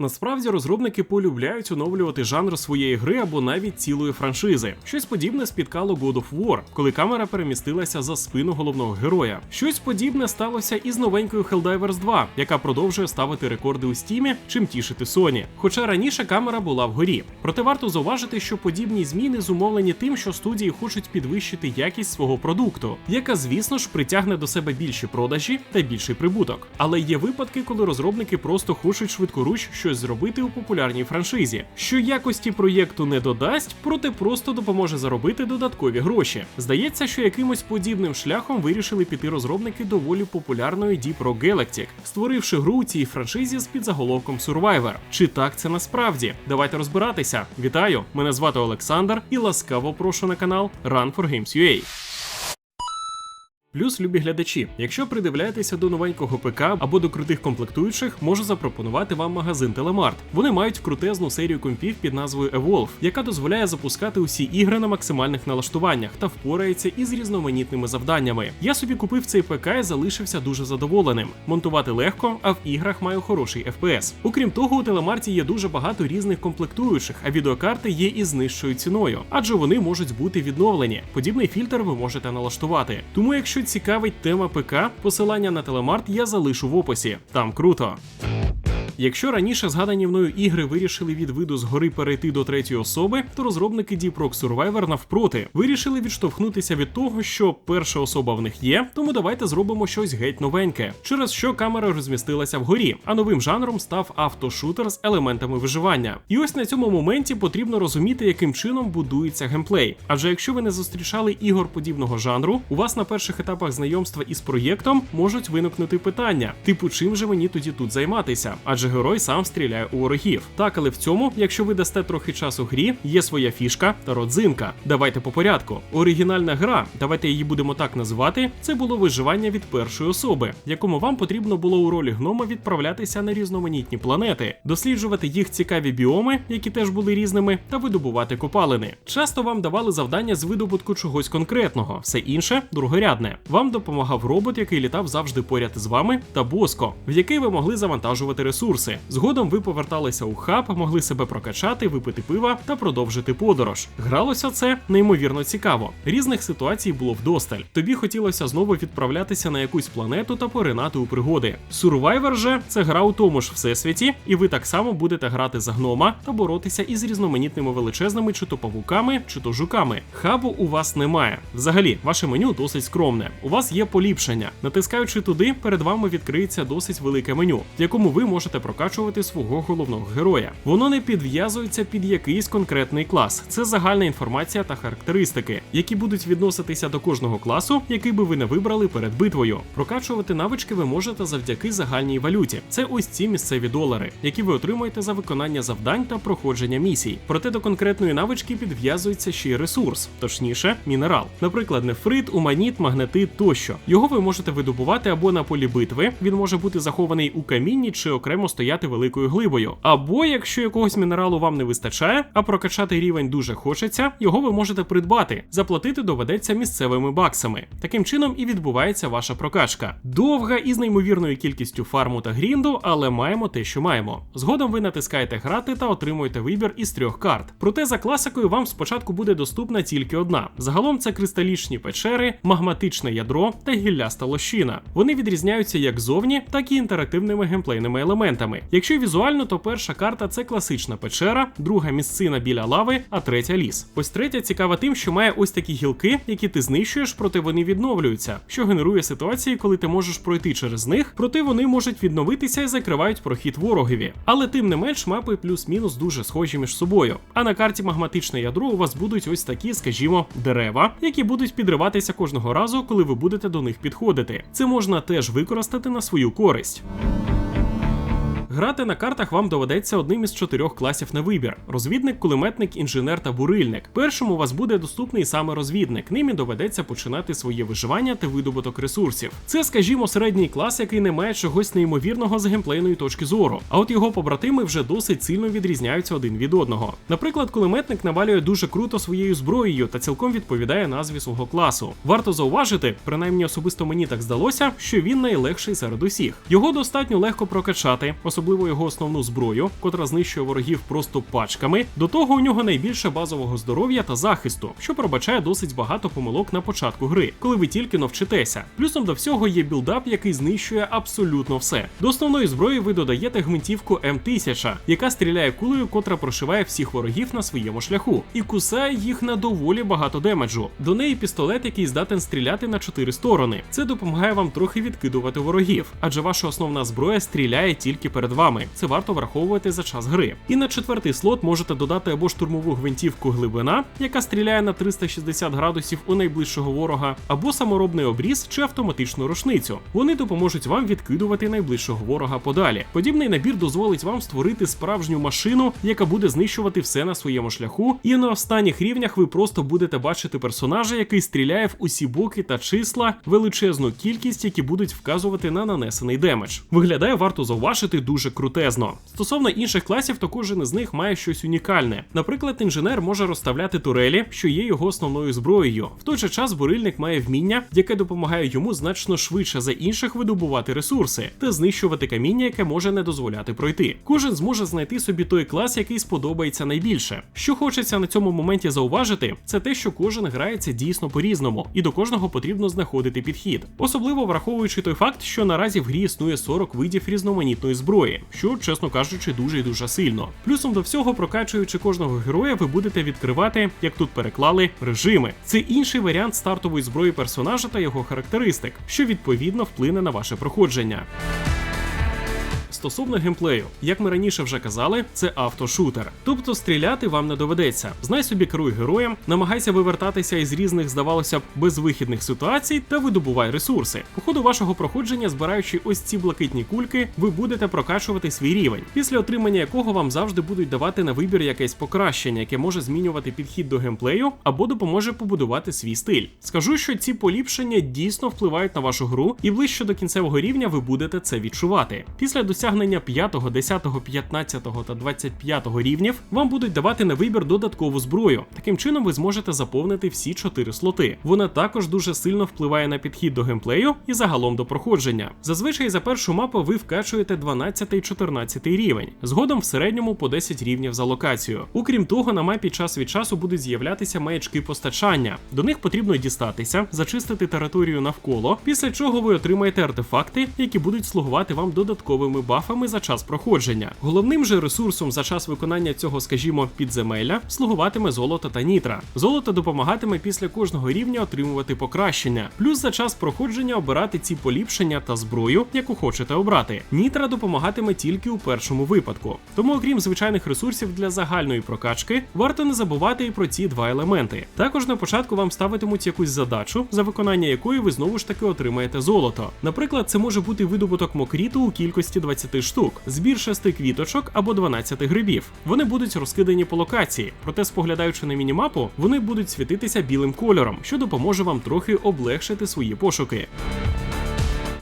Насправді розробники полюбляють оновлювати жанр своєї гри або навіть цілої франшизи. Щось подібне спіткало God of War, коли камера перемістилася за спину головного героя. Щось подібне сталося і з новенькою Helldivers 2, яка продовжує ставити рекорди у стімі, чим тішити Sony. Хоча раніше камера була вгорі. Проте варто зауважити, що подібні зміни зумовлені тим, що студії хочуть підвищити якість свого продукту, яка, звісно ж, притягне до себе більші продажі та більший прибуток. Але є випадки, коли розробники просто хочуть швидкоруч щось зробити у популярній франшизі, що якості проєкту не додасть, проте просто допоможе заробити додаткові гроші. Здається, що якимось подібним шляхом вирішили піти розробники доволі популярної Deep Rock Galactic, створивши гру у цій франшизі з підзаголовком Survivor. Чи так це насправді? Давайте розбиратися. Вітаю! Мене звати Олександр і ласкаво прошу на канал Run for Games UA. Плюс, любі глядачі, якщо придивляєтеся до новенького ПК або до крутих комплектуючих, можу запропонувати вам магазин Телемарт. Вони мають крутезну серію компів під назвою Evolve, яка дозволяє запускати усі ігри на максимальних налаштуваннях та впорається із різноманітними завданнями. Я собі купив цей ПК і залишився дуже задоволеним. Монтувати легко, а в іграх маю хороший FPS. Окрім того, у Телемарті є дуже багато різних комплектуючих, а відеокарти є із нижчою ціною, адже вони можуть бути відновлені. Подібний фільтр ви можете налаштувати. Тому, якщо цікавить тема ПК, посилання на телемарт я залишу в описі. Там круто. Якщо раніше згадані мною ігри вирішили від виду згори перейти до третьої особи, то розробники Deep Rock Survivor навпроти вирішили відштовхнутися від того, що перша особа в них є, тому давайте зробимо щось геть новеньке, через що камера розмістилася вгорі, а новим жанром став автошутер з елементами виживання. І ось на цьому моменті потрібно розуміти, яким чином будується геймплей. Адже якщо ви не зустрічали ігор подібного жанру, у вас на перших етапах знайомства із проєктом можуть виникнути питання, типу, чим же мені тоді тут займатися? Адже герой сам стріляє у ворогів. Так, але в цьому, якщо ви дасте трохи часу грі, є своя фішка та родзинка. Давайте по порядку. Оригінальна гра, давайте її будемо так називати. Це було виживання від першої особи, якому вам потрібно було у ролі гнома відправлятися на різноманітні планети, досліджувати їх цікаві біоми, які теж були різними, та видобувати копалини. Часто вам давали завдання з видобутку чогось конкретного, все інше другорядне. Вам допомагав робот, який літав завжди поряд з вами, та боско, в який ви могли завантажувати ресурси. Згодом ви поверталися у хаб, могли себе прокачати, випити пива та продовжити подорож. Гралося це неймовірно цікаво. Різних ситуацій було вдосталь. Тобі хотілося знову відправлятися на якусь планету та поринати у пригоди. Survivor же це гра у тому ж всесвіті, і ви так само будете грати за гнома та боротися із різноманітними величезними чи то павуками, чи то жуками. Хабу у вас немає. Взагалі, ваше меню досить скромне. У вас є поліпшення. Натискаючи туди, перед вами відкриється досить велике меню, в якому ви можете прокачувати свого головного героя. Воно не підв'язується під якийсь конкретний клас. Це загальна інформація та характеристики, які будуть відноситися до кожного класу, який би ви не вибрали перед битвою. Прокачувати навички ви можете завдяки загальній валюті. Це ось ці місцеві долари, які ви отримуєте за виконання завдань та проходження місій. Проте до конкретної навички підв'язується ще й ресурс, точніше, мінерал. Наприклад, нефрит, уманіт, магнетит тощо. Його ви можете видобувати або на полі битви. Він може бути захований у камінні чи окремо стояти великою глибою. Або якщо якогось мінералу вам не вистачає, а прокачати рівень дуже хочеться, його ви можете придбати. Заплатити доведеться місцевими баксами. Таким чином і відбувається ваша прокачка. Довга і з неймовірною кількістю фарму та грінду, але маємо те, що маємо. Згодом ви натискаєте грати та отримуєте вибір із трьох карт. Проте за класикою вам спочатку буде доступна тільки одна. Загалом це кристалічні печери, магматичне ядро та гілляста лощина. Вони відрізняються як зовні, так і інтерактивними геймплейними елементами. Якщо візуально, то перша карта це класична печера, друга місцина біля лави, а третя ліс. Ось третя цікава тим, що має ось такі гілки, які ти знищуєш, проте вони відновлюються, що генерує ситуації, коли ти можеш пройти через них, проте вони можуть відновитися і закривають прохід ворогові. Але тим не менш, мапи плюс-мінус дуже схожі між собою. А на карті магматичне ядро у вас будуть ось такі, скажімо, дерева, які будуть підриватися кожного разу, коли ви будете до них підходити. Це можна теж використати на свою користь. Грати на картах вам доведеться одним із чотирьох класів на вибір: розвідник, кулеметник, інженер та бурильник. Першому у вас буде доступний саме розвідник. Ним і доведеться починати своє виживання та видобуток ресурсів. Це, скажімо, середній клас, який не має чогось неймовірного з геймплейної точки зору. А от його побратими вже досить сильно відрізняються один від одного. Наприклад, кулеметник навалює дуже круто своєю зброєю та цілком відповідає назві свого класу. Варто зауважити, принаймні особисто мені так здалося, що він найлегший серед усіх. Його достатньо легко прокачати. особливо особливо його основну зброю, котра знищує ворогів просто пачками. До того у нього найбільше базового здоров'я та захисту, що пробачає досить багато помилок на початку гри, коли ви тільки навчитеся. Плюсом до всього є білдап, який знищує абсолютно все. До основної зброї ви додаєте гвинтівку М1000, яка стріляє кулею, котра прошиває всіх ворогів на своєму шляху, і кусає їх на доволі багато демеджу. До неї пістолет, який здатен стріляти на чотири сторони. Це допомагає вам трохи відкидувати ворогів, адже ваша основна зброя стріляє тільки перед вами. Це варто враховувати за час гри. І на четвертий слот можете додати або штурмову гвинтівку глибина, яка стріляє на 360 градусів у найближчого ворога, або саморобний обріз чи автоматичну рушницю. Вони допоможуть вам відкидувати найближчого ворога подалі. Подібний набір дозволить вам створити справжню машину, яка буде знищувати все на своєму шляху, і на останніх рівнях ви просто будете бачити персонажа, який стріляє в усі боки та числа, величезну кількість, які будуть вказувати на нанесений демедж. Виглядає варто зауважити дуже крутезно. Стосовно інших класів, то кожен із них має щось унікальне. Наприклад, інженер може розставляти турелі, що є його основною зброєю. В той же час бурильник має вміння, яке допомагає йому значно швидше за інших видобувати ресурси та знищувати каміння, яке може не дозволяти пройти. Кожен зможе знайти собі той клас, який сподобається найбільше. Що хочеться на цьому моменті зауважити, це те, що кожен грається дійсно по-різному, і до кожного потрібно знаходити підхід. Особливо враховуючи той факт, що наразі в грі існує 40 видів різноманітної зброї, що, чесно кажучи, дуже і дуже сильно. Плюсом до всього, прокачуючи кожного героя, ви будете відкривати, як тут переклали, режими. Це інший варіант стартової зброї персонажа та його характеристик, що відповідно вплине на ваше проходження. Стосовно геймплею, як ми раніше вже казали, це автошутер. Тобто стріляти вам не доведеться. Знай собі керуй героєм, намагайся вивертатися із різних, здавалося б, безвихідних ситуацій та видобувай ресурси. По ходу вашого проходження, збираючи ось ці блакитні кульки, ви будете прокачувати свій рівень, після отримання якого вам завжди будуть давати на вибір якесь покращення, яке може змінювати підхід до геймплею або допоможе побудувати свій стиль. Скажу, що ці поліпшення дійсно впливають на вашу гру, і ближче до кінцевого рівня ви будете це відчувати. Після досягнення 5, 10, 15 та 25 рівнів вам будуть давати на вибір додаткову зброю. Таким чином ви зможете заповнити всі 4 слоти. Вона також дуже сильно впливає на підхід до геймплею і загалом до проходження. Зазвичай за першу мапу ви вкачуєте 12 і 14 рівень, згодом в середньому по 10 рівнів за локацію. Окрім того, на мапі час від часу будуть з'являтися маячки постачання. До них потрібно дістатися, зачистити територію навколо, після чого ви отримаєте артефакти, які будуть слугувати вам додатковими бафами за час проходження. Головним же ресурсом за час виконання цього, скажімо, підземелля слугуватиме золото та нітра. Золото допомагатиме після кожного рівня отримувати покращення, плюс за час проходження обирати ці поліпшення та зброю, яку хочете обрати. Нітра допомагатиме тільки у першому випадку. Тому, окрім звичайних ресурсів для загальної прокачки, варто не забувати і про ці два елементи. Також на початку вам ставитимуть якусь задачу, за виконання якої ви знову ж таки отримаєте золото. Наприклад, це може бути видобуток мокріту у кількості 20 штук, збір 6 квіточок або 12 грибів. Вони будуть розкидані по локації, проте, споглядаючи на мінімапу, вони будуть світитися білим кольором, що допоможе вам трохи облегшити свої пошуки.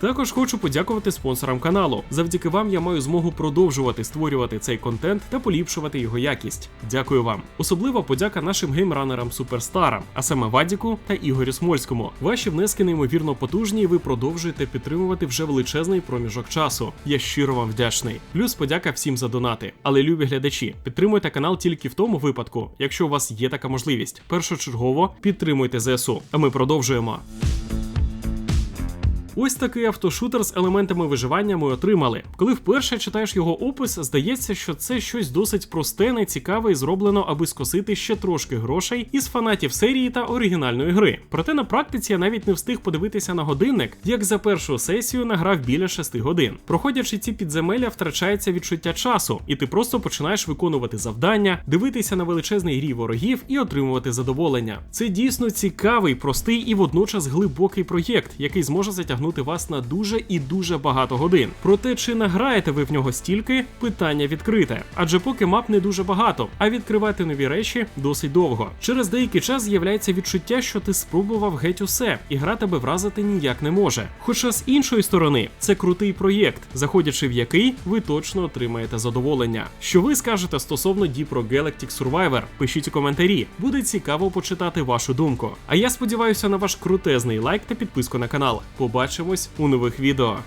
Також хочу подякувати спонсорам каналу. Завдяки вам я маю змогу продовжувати створювати цей контент та поліпшувати його якість. Дякую вам. Особлива подяка нашим геймранерам суперстарам, а саме Вадіку та Ігорю Смольському. Ваші внески неймовірно потужні, і ви продовжуєте підтримувати вже величезний проміжок часу. Я щиро вам вдячний. Плюс подяка всім за донати. Але любі глядачі, підтримуйте канал тільки в тому випадку, якщо у вас є така можливість. Першочергово підтримуйте ЗСУ. А ми продовжуємо. Ось такий автошутер з елементами виживання ми отримали. Коли вперше читаєш його опис, здається, що це щось досить просте, нецікаве і зроблено, аби скосити ще трошки грошей із фанатів серії та оригінальної гри. Проте на практиці я навіть не встиг подивитися на годинник, як за першу сесію награв біля 6 годин. Проходячи ці підземелля, втрачається відчуття часу, і ти просто починаєш виконувати завдання, дивитися на величезний рій ворогів і отримувати задоволення. Це дійсно цікавий, простий і водночас глибокий проєкт, який зможе затягнути вас на дуже і дуже багато годин. Проте, чи награєте ви в нього стільки, питання відкрите. Адже поки мап не дуже багато, а відкривати нові речі досить довго. Через деякий час з'являється відчуття, що ти спробував геть усе, і гра тебе вразити ніяк не може. Хоча з іншої сторони, це крутий проєкт, заходячи в який ви точно отримаєте задоволення. Що ви скажете стосовно Dipro Galactic Survivor? Пишіть у коментарі, буде цікаво почитати вашу думку. А я сподіваюся на ваш крутезний лайк та підписку на канал. Побачимо побачимось у нових відео.